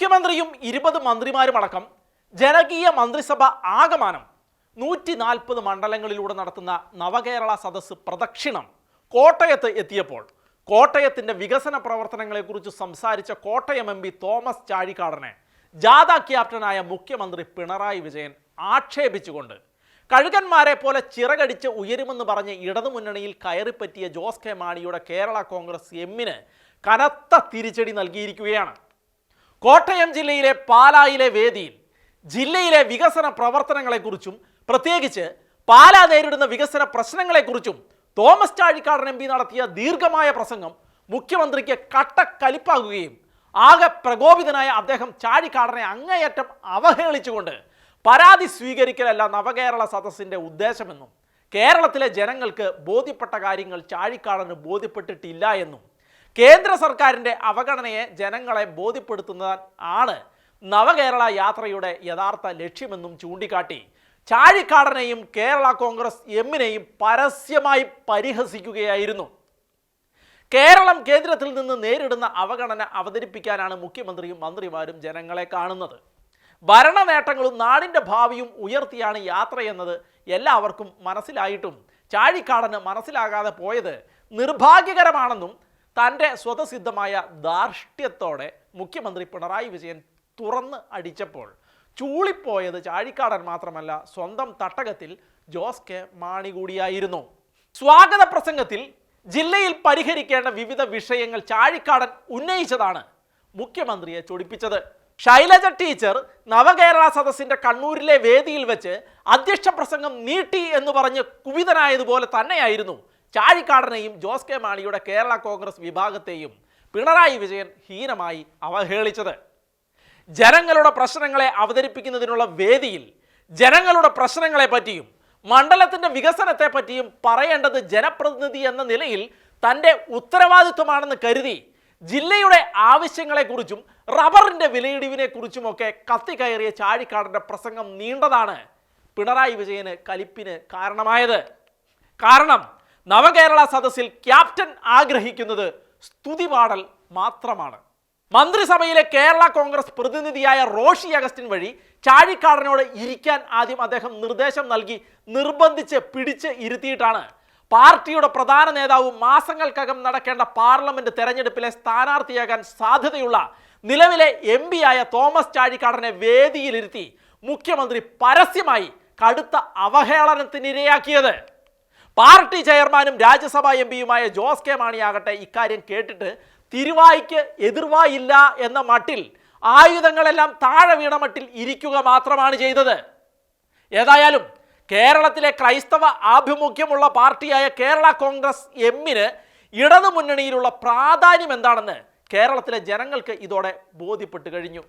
മുഖ്യമന്ത്രിയും ഇരുപത് മന്ത്രിമാരും അടക്കം ജനകീയ മന്ത്രിസഭ ആകമാനം നൂറ്റി നാൽപ്പത് മണ്ഡലങ്ങളിലൂടെ നടത്തുന്ന നവകേരള സദസ്സ് പ്രദക്ഷിണം കോട്ടയത്ത് എത്തിയപ്പോൾ കോട്ടയത്തിന്റെ വികസന പ്രവർത്തനങ്ങളെക്കുറിച്ച് സംസാരിച്ച കോട്ടയം എം പി തോമസ് ചാഴിക്കാടനെ ജാഥ ക്യാപ്റ്റനായ മുഖ്യമന്ത്രി പിണറായി വിജയൻ ആക്ഷേപിച്ചുകൊണ്ട് കഴുകന്മാരെ പോലെ ചിറകടിച്ച് ഉയരുമെന്ന് പറഞ്ഞ് ഇടതുമുന്നണിയിൽ കയറിപ്പറ്റിയ ജോസ് കെ മാണിയുടെ കേരള കോൺഗ്രസ് എമ്മിന് കനത്ത തിരിച്ചടി നൽകിയിരിക്കുകയാണ്. കോട്ടയം ജില്ലയിലെ പാലായിലെ വേദിയിൽ ജില്ലയിലെ വികസന പ്രവർത്തനങ്ങളെക്കുറിച്ചും പ്രത്യേകിച്ച് പാലാ നേരിടുന്ന വികസന പ്രശ്നങ്ങളെക്കുറിച്ചും തോമസ് ചാഴിക്കാടൻ എം പി നടത്തിയ ദീർഘമായ പ്രസംഗം മുഖ്യമന്ത്രിക്ക് കട്ടക്കലിപ്പാകുകയും ആകെ പ്രകോപിതനായ അദ്ദേഹം ചാഴിക്കാടനെ അങ്ങേയറ്റം അവഹേളിച്ചുകൊണ്ട് പരാതി സ്വീകരിക്കലല്ല നവകേരള സദസ്സിന്റെ ഉദ്ദേശമെന്നും കേരളത്തിലെ ജനങ്ങൾക്ക് ബോധ്യപ്പെട്ട കാര്യങ്ങൾ ചാഴിക്കാടന് ബോധ്യപ്പെട്ടിട്ടില്ല എന്നും കേന്ദ്ര സർക്കാരിന്റെ അവഗണനയെ ജനങ്ങളെ ബോധ്യപ്പെടുത്തുന്ന ആണ് നവകേരള യാത്രയുടെ യഥാർത്ഥ ലക്ഷ്യമെന്നും ചൂണ്ടിക്കാട്ടി. ചാഴിക്കാടനെയും കേരള കോൺഗ്രസ് എമ്മിനെയും പരസ്യമായി പരിഹസിക്കുകയായിരുന്നു. കേരളം കേന്ദ്രത്തിൽ നിന്ന് നേരിടുന്ന അവഗണന അവതരിപ്പിക്കാനാണ് മുഖ്യമന്ത്രിയും മന്ത്രിമാരും ജനങ്ങളെ കാണുന്നത്. ഭരണ നേട്ടങ്ങളും നാടിന്റെ ഭാവിയും ഉയർത്തിയാണ് യാത്രയെന്നത് എല്ലാവർക്കും മനസ്സിലായിട്ടും. ചാഴിക്കാടന് മനസ്സിലാകാതെ പോയത് നിർഭാഗ്യകരമാണെന്നും തന്റെ സ്വതസിദ്ധമായ ധാർഷ്ട്യത്തോടെ മുഖ്യമന്ത്രി പിണറായി വിജയൻ തുറന്ന് അടിച്ചപ്പോൾ ചൂളിപ്പോയത് ചാഴിക്കാടൻ മാത്രമല്ല സ്വന്തം തട്ടകത്തിൽ ജോസ് കെ മാണി കൂടിയായിരുന്നു. സ്വാഗത പ്രസംഗത്തിൽ ജില്ലയിൽ പരിഹരിക്കേണ്ട വിവിധ വിഷയങ്ങൾ ചാഴിക്കാടൻ ഉന്നയിച്ചതാണ് മുഖ്യമന്ത്രിയെ ചൊടിപ്പിച്ചത്. ശൈലജ ടീച്ചർ നവകേരള സദസ്സിന്റെ കണ്ണൂരിലെ വേദിയിൽ വെച്ച് അധ്യക്ഷ പ്രസംഗം നീട്ടി എന്ന് പറഞ്ഞ് കുപിതനായതുപോലെ തന്നെയായിരുന്നു ചാഴിക്കാടനെയും ജോസ് കെ മാണിയുടെ കേരള കോൺഗ്രസ് വിഭാഗത്തെയും പിണറായി വിജയൻ ഹീനമായി അവഹേളിച്ചത്. ജനങ്ങളുടെ പ്രശ്നങ്ങളെ അവതരിപ്പിക്കുന്നതിനുള്ള വേദിയിൽ ജനങ്ങളുടെ പ്രശ്നങ്ങളെ പറ്റിയും മണ്ഡലത്തിന്റെ വികസനത്തെ പറ്റിയും പറയേണ്ടത് ജനപ്രതിനിധി എന്ന നിലയിൽ തന്റെ ഉത്തരവാദിത്വമാണെന്ന് കരുതി ജില്ലയുടെ ആവശ്യങ്ങളെക്കുറിച്ചും റബ്ബറിന്റെ വിലയിടിവിനെ കുറിച്ചുമൊക്കെ കത്തിക്കയറിയ ചാഴിക്കാടന്റെ പ്രസംഗം നീണ്ടതാണ് പിണറായി വിജയന് കലിപ്പിന് കാരണമായത്. കാരണം നവകേരള സദസ്സിൽ ക്യാപ്റ്റൻ ആഗ്രഹിക്കുന്നത് സ്തുതിപാടൽ മാത്രമാണ്. മന്ത്രിസഭയിലെ കേരള കോൺഗ്രസ് പ്രതിനിധിയായ റോഷി അഗസ്റ്റിൻ വഴി ചാഴിക്കാടനോട് ഇരിക്കാൻ ആദ്യം അദ്ദേഹം നിർദ്ദേശം നൽകി നിർബന്ധിച്ച് പിടിച്ച് ഇരുത്തിയിട്ടാണ്. പാർട്ടിയുടെ പ്രധാന നേതാവ് മാസങ്ങൾക്കകം നടക്കേണ്ട പാർലമെന്റ് തെരഞ്ഞെടുപ്പിലെ സ്ഥാനാർത്ഥിയാകാൻ സാധ്യതയുള്ള നിലവിലെ എം ആയ തോമസ് ചാഴിക്കാടനെ വേദിയിലിരുത്തി മുഖ്യമന്ത്രി പരസ്യമായി കടുത്ത അവഹേളനത്തിനിരയാക്കിയത് പാർട്ടി ചെയർമാനും രാജ്യസഭാ എം പിയുമായ ജോസ് കെ മാണിയാകട്ടെ ഇക്കാര്യം കേട്ടിട്ട് തിരുവായിക്ക് എതിർവായില്ല എന്ന മട്ടിൽ ആയുധങ്ങളെല്ലാം താഴെ വീണ മട്ടിൽ ഇരിക്കുക മാത്രമാണ് ചെയ്തത്. ഏതായാലും കേരളത്തിലെ ക്രൈസ്തവ ആഭിമുഖ്യമുള്ള പാർട്ടിയായ കേരള കോൺഗ്രസ് എമ്മിന് ഇടതു മുന്നണിയിലുള്ള പ്രാധാന്യം എന്താണെന്ന് കേരളത്തിലെ ജനങ്ങൾക്ക് ഇതോടെ ബോധ്യപ്പെട്ടു കഴിഞ്ഞു.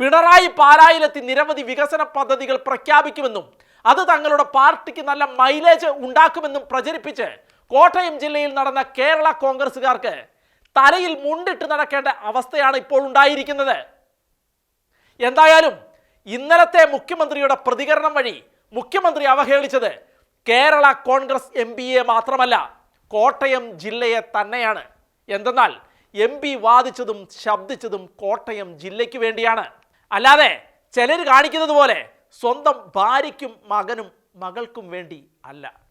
പിണറായി പാലായിലെത്തി നിരവധി വികസന പദ്ധതികൾ പ്രഖ്യാപിക്കുമെന്നും അത് തങ്ങളുടെ പാർട്ടിക്ക് നല്ല മൈലേജ് ഉണ്ടാക്കുമെന്നും പ്രചരിപ്പിച്ച് കോട്ടയം ജില്ലയിൽ നടന്ന കേരള കോൺഗ്രസുകാർക്ക് തലയിൽ മുണ്ടിട്ട് നടക്കേണ്ട അവസ്ഥയാണ് ഇപ്പോൾ ഉണ്ടായിരിക്കുന്നത്. എന്തായാലും ഇന്നലത്തെ മുഖ്യമന്ത്രിയുടെ പ്രതികരണം വഴി മുഖ്യമന്ത്രി അവഹേളിച്ചത് കേരള കോൺഗ്രസ് എം പിയെ മാത്രമല്ല കോട്ടയം ജില്ലയെ തന്നെയാണ്. എന്തെന്നാൽ എം പി വാദിച്ചതും ശബ്ദിച്ചതും കോട്ടയം ജില്ലയ്ക്ക് വേണ്ടിയാണ്. അല്ലാതെ ചിലർ കാണിക്കുന്നത് പോലെ സ്വന്തം ഭാര്യയ്ക്കും മകനും മകൾക്കും വേണ്ടി അല്ല.